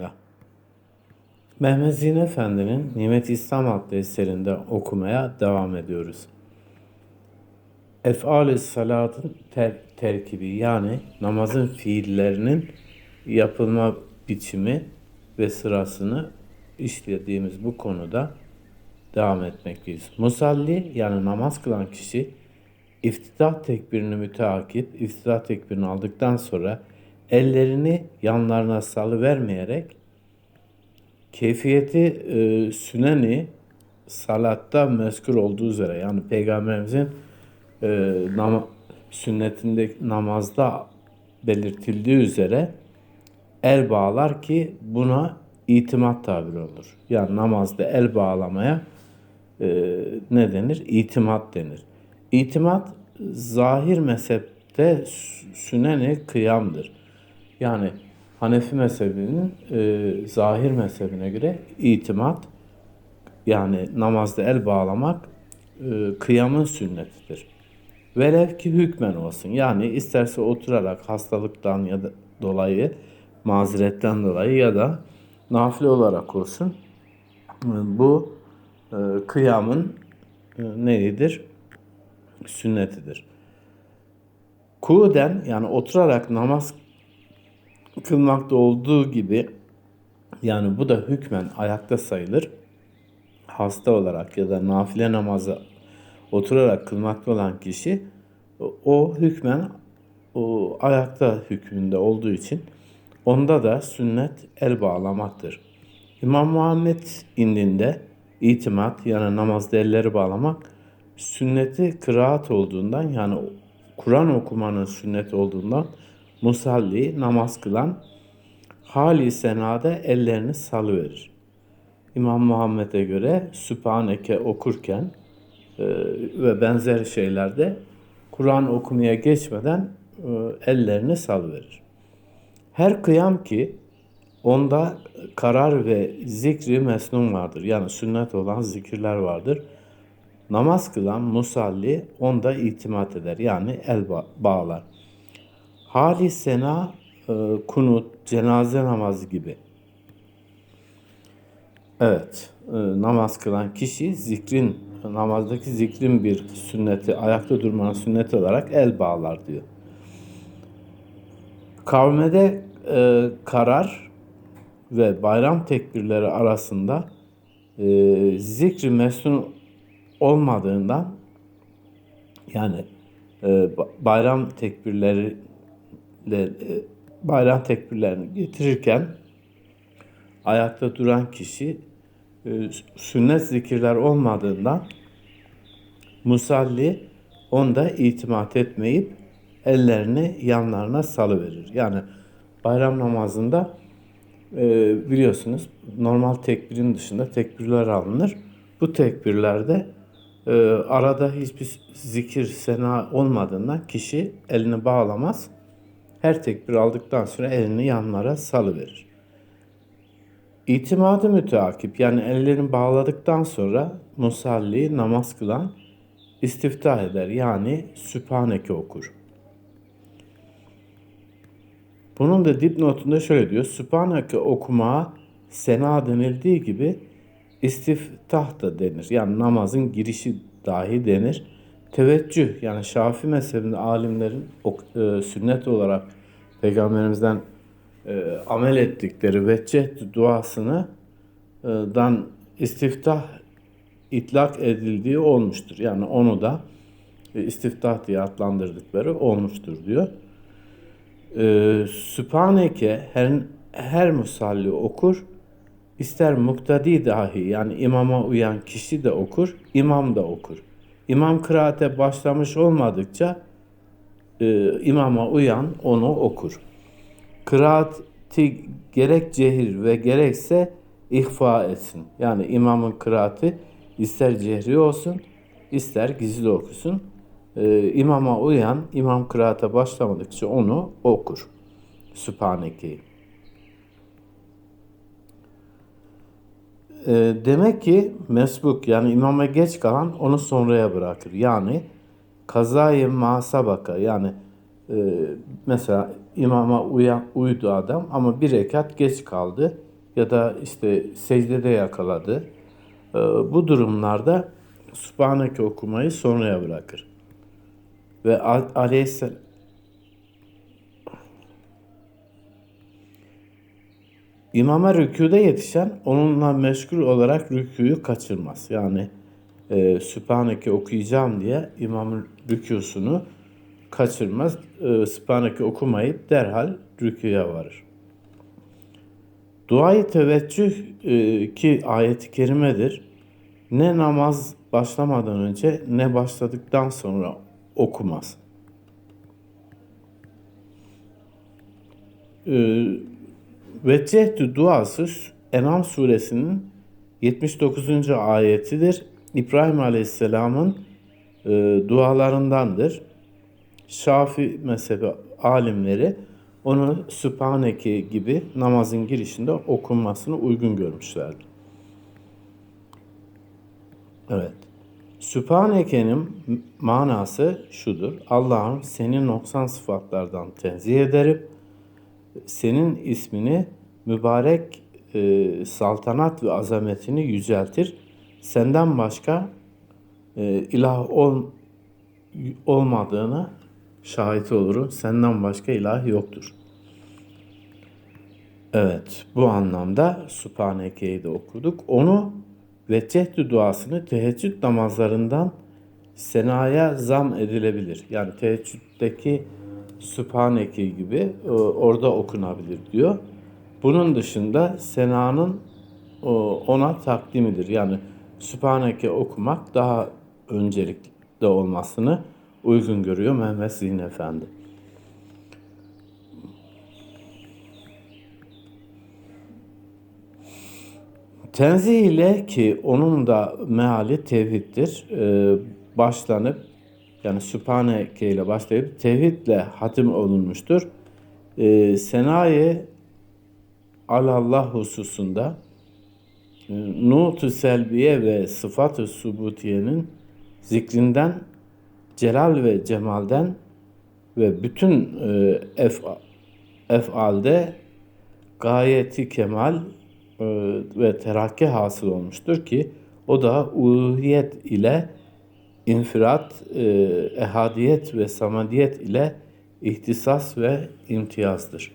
Ya. Mehmet Zine Efendi'nin Nimet İslam adlı eserinde okumaya devam ediyoruz. Ef'al-i salatın ter- terkibi yani namazın fiillerinin yapılma biçimi ve sırasını işlediğimiz bu konuda devam etmekteyiz. Musalli yani namaz kılan kişi iftitah tekbirini müteakip, iftitah tekbirini aldıktan sonra ellerini yanlarına salıvermeyerek keyfiyeti e, süneni salatta mezkur olduğu üzere yani peygamberimizin e, nama, sünnetinde namazda belirtildiği üzere el bağlar ki buna itimat tabiri olur. Yani namazda el bağlamaya e, ne denir? İtimat denir. İtimat zahir mezhepte sü- süneni kıyamdır. Yani Hanefi mezhebinin e, zahir mezhebine göre itimat yani namazda el bağlamak e, kıyamın sünnetidir. Velev ki hükmen olsun. Yani isterse oturarak hastalıktan ya da dolayı, mazeretten dolayı ya da nafile olarak olsun. Bu e, kıyamın e, neyidir? Sünnetidir. Kuden yani oturarak namaz kılmakta olduğu gibi yani bu da hükmen ayakta sayılır. Hasta olarak ya da nafile namazı oturarak kılmakta olan kişi o hükmen o ayakta hükmünde olduğu için onda da sünnet el bağlamaktır. İmam Muhammed indinde itimat yani namazda elleri bağlamak sünneti kıraat olduğundan yani Kur'an okumanın sünnet olduğundan musalli namaz kılan hali senada ellerini salıverir. İmam Muhammed'e göre Sübhaneke okurken e, ve benzer şeylerde Kur'an okumaya geçmeden e, ellerini salıverir. Her kıyam ki onda karar ve zikri mesnun vardır. Yani sünnet olan zikirler vardır. Namaz kılan musalli onda itimat eder. Yani el ba- bağlar. Hali sena, e, kunut, cenaze namazı gibi. Evet, e, namaz kılan kişi zikrin, namazdaki zikrin bir sünneti, ayakta durmanın sünneti olarak el bağlar diyor. Kavmede e, karar ve bayram tekbirleri arasında e, zikri mesnun olmadığından yani e, ba- bayram tekbirleri le- bayram tekbirlerini getirirken ayakta duran kişi e, sünnet zikirler olmadığından musalli onda itimat etmeyip ellerini yanlarına salıverir. Yani bayram namazında e, biliyorsunuz normal tekbirin dışında tekbirler alınır. Bu tekbirlerde e, arada hiçbir zikir sena olmadığından kişi elini bağlamaz. Her tekbir aldıktan sonra elini yanlara salıverir. İtimadı müteakip yani ellerini bağladıktan sonra musalli namaz kılan istiftah eder yani Sübhaneke okur. Bunun da dipnotunda şöyle diyor. Sübhaneke okumaya sena denildiği gibi istiftah da denir. Yani namazın girişi dahi denir. Teveccüh yani Şafi mezhebinde alimlerin e, sünnet olarak peygamberimizden e, amel ettikleri vecceh duasını e, dan istiftah itlak edildiği olmuştur. Yani onu da e, istiftah diye adlandırdıkları olmuştur diyor. E, Sübhaneke her, her musalli okur. İster muktadi dahi yani imama uyan kişi de okur, imam da okur. İmam kıraate başlamış olmadıkça e, imama uyan onu okur. Kıraati gerek cehir ve gerekse ihfa etsin. Yani imamın kıraati ister cehri olsun, ister gizli okusun. Ee, imama uyan, imam kıraate başlamadıkça onu okur. Sübhaneke'yi. Ee, demek ki mesbuk yani imama geç kalan onu sonraya bırakır. Yani kazayı masabaka yani e, mesela imama uyan, uydu adam ama bir rekat geç kaldı ya da işte secdede yakaladı. Ee, bu durumlarda Subhaneke okumayı sonraya bırakır. Ve aleyhisselam İmama rükûda yetişen onunla meşgul olarak rükûyu kaçırmaz. Yani e, Sübhaneke okuyacağım diye imamın rükûsunu kaçırmaz. E, Sübhaneke okumayıp derhal rüküye varır. Duayı teveccüh e, ki ayeti kerimedir. Ne namaz başlamadan önce ne başladıktan sonra okumaz. E, Veccehtü duası Enam suresinin 79. ayetidir. İbrahim Aleyhisselam'ın e, dualarındandır. Şafi mezhebi alimleri onu Sübhaneke gibi namazın girişinde okunmasını uygun görmüşlerdi. Evet. Sübhaneke'nin manası şudur. Allah'ım seni noksan sıfatlardan tenzih ederim. Senin ismini mübarek e, saltanat ve azametini yüceltir. Senden başka e, ilah ol, olmadığını şahit olurum. Senden başka ilah yoktur. Evet, bu anlamda Sübhaneke'yi de okuduk. Onu ve cehdü duasını teheccüd namazlarından senaya zam edilebilir. Yani teheccüddeki Sübhaneke gibi e, orada okunabilir diyor. Bunun dışında senanın e, ona takdimidir. Yani Sübhaneke okumak daha öncelikli olmasını uygun görüyor Mehmet Zihin Efendi. Tenzih ile ki onun da meali tevhiddir. Ee, başlanıp yani Sübhaneke ile başlayıp tevhidle hatim olunmuştur. Ee, Senayi alallah hususunda e, Nutu Selbiye ve Sıfat-ı Subutiye'nin zikrinden celal ve cemalden ve bütün e, ef, efalde gayeti kemal e, ve terakki hasıl olmuştur ki o da uluhiyet ile infirat, e, ehadiyet ve samadiyet ile ihtisas ve imtiyazdır.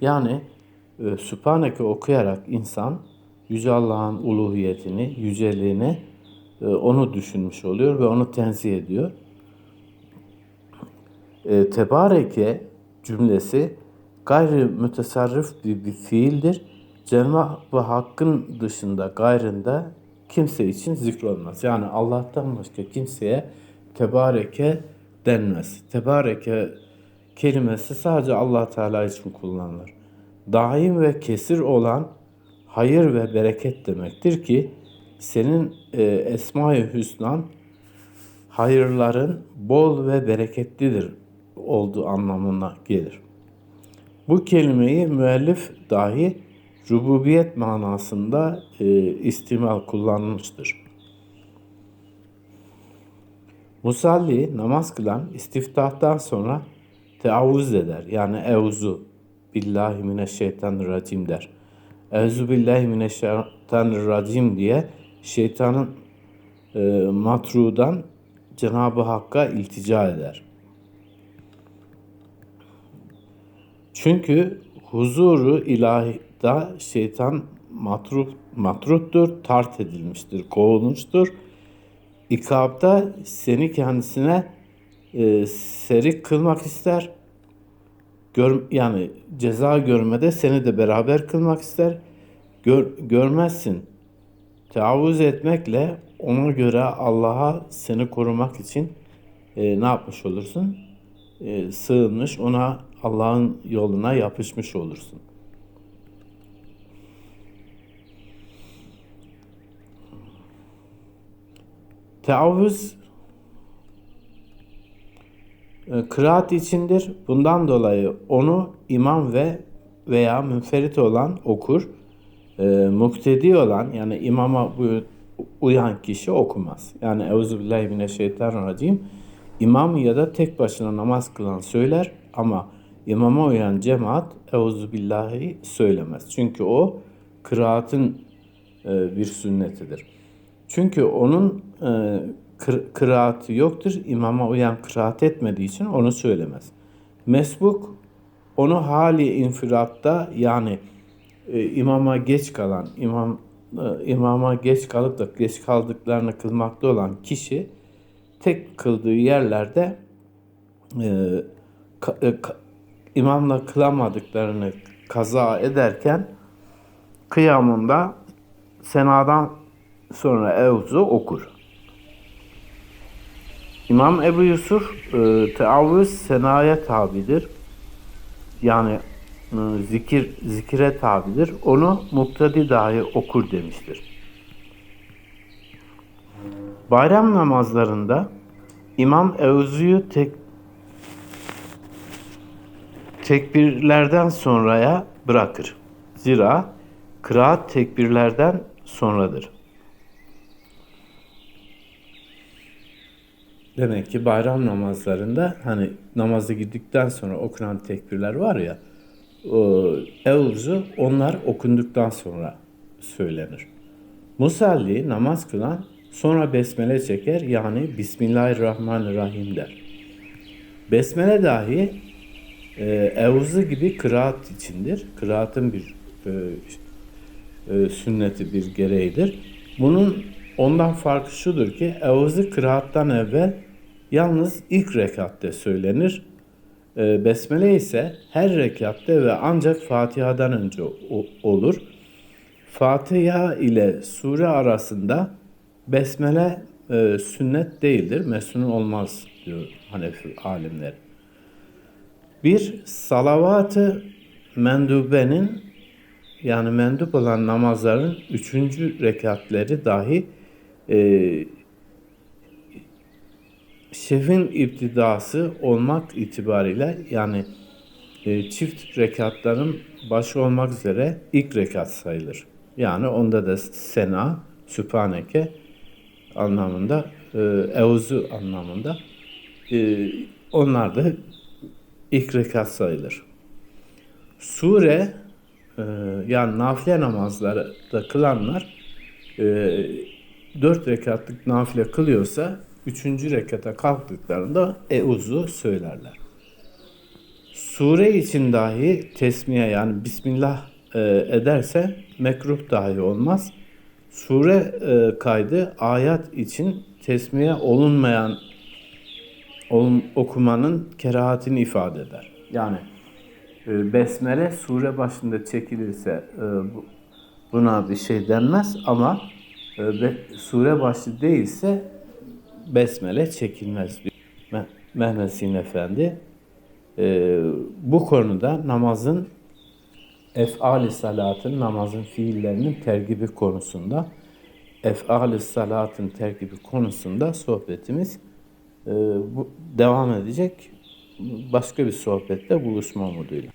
Yani e, Sübhaneke okuyarak insan Yüce Allah'ın uluhiyetini, yüceliğini e, onu düşünmüş oluyor ve onu tenzih ediyor e, tebareke cümlesi gayri mütesarrif bir, bir fiildir. Cenab-ı Hakk'ın dışında gayrında kimse için zikrolmaz. Yani Allah'tan başka kimseye tebareke denmez. Tebareke kelimesi sadece Allah Teala için kullanılır. Daim ve kesir olan hayır ve bereket demektir ki senin e, Esma-i Hüsnan hayırların bol ve bereketlidir olduğu anlamına gelir. Bu kelimeyi müellif dahi rububiyet manasında e, istimal kullanmıştır. Musalli namaz kılan istiftahtan sonra teavuz eder. Yani evzu billahi mineşşeytanirracim der. Evzu billahi mineşşeytanirracim diye şeytanın e, matrudan Cenab-ı Hakk'a iltica eder. Çünkü huzuru ilahida şeytan matruk, matruttur, tart edilmiştir, kovulmuştur. İkabda seni kendisine e, serik kılmak ister. Gör, yani ceza görmede seni de beraber kılmak ister. Gör, görmezsin. Teavuz etmekle ona göre Allah'a seni korumak için e, ne yapmış olursun? E, sığınmış, ona Allah'ın yoluna yapışmış olursun. Teavüz e, kıraat içindir. Bundan dolayı onu imam ve veya münferit olan okur. E, muktedi olan yani imama uyan kişi okumaz. Yani Euzubillahimineşşeytanirracim imam ya da tek başına namaz kılan söyler ama İmama uyan cemaat Euzubillahi söylemez. Çünkü o kıraatın e, bir sünnetidir. Çünkü onun e, kır, kıraatı yoktur. İmama uyan kıraat etmediği için onu söylemez. Mesbuk onu hali infiratta yani e, imama geç kalan, imam e, imama geç kalıp da geç kaldıklarını kılmakta olan kişi tek kıldığı yerlerde e, ka- e, ka- imamla kılamadıklarını kaza ederken kıyamında senadan sonra evzu okur. İmam Ebu Yusuf e, teavvüz senaya tabidir. Yani e, zikir zikire tabidir. Onu muktedi dahi okur demiştir. Bayram namazlarında İmam Evzu'yu tek tekbirlerden sonraya bırakır. Zira kıraat tekbirlerden sonradır. Demek ki bayram namazlarında hani namazı gittikten sonra okunan tekbirler var ya o evzu onlar okunduktan sonra söylenir. Musalli namaz kılan sonra besmele çeker yani Bismillahirrahmanirrahim der. Besmele dahi e, evzu gibi kıraat içindir. Kıraatın bir e, e, sünneti bir gereğidir. Bunun ondan farkı şudur ki evzi kıraattan evvel yalnız ilk rekatte söylenir. E, besmele ise her rekatte ve ancak Fatiha'dan önce o- olur. Fatiha ile sure arasında besmele e, sünnet değildir, mesnun olmaz diyor Hanefi alimleri. Bir salavatı mendubenin yani mendup olan namazların üçüncü rekatleri dahi e, şefin iptidası olmak itibariyle yani e, çift rekatların başı olmak üzere ilk rekat sayılır. Yani onda da sena, sübhaneke anlamında, e, euzu anlamında e, onlar da ilk rekat sayılır. Sure e, yani nafile namazları da kılanlar e, dört rekatlık nafile kılıyorsa üçüncü rekata kalktıklarında euzu söylerler. Sure için dahi tesmiye yani Bismillah e, ederse mekruh dahi olmaz. Sure e, kaydı ayat için tesmiye olunmayan olun, okumanın kerahatini ifade eder. Yani e, besmele sure başında çekilirse e, bu- buna bir şey denmez ama sure başlı değilse besmele çekilmez diyor. Me- Mehmet Efendi e, bu konuda namazın efali salatın namazın fiillerinin tergibi konusunda efali salatın tergibi konusunda sohbetimiz e, bu devam edecek. Başka bir sohbette buluşma umuduyla.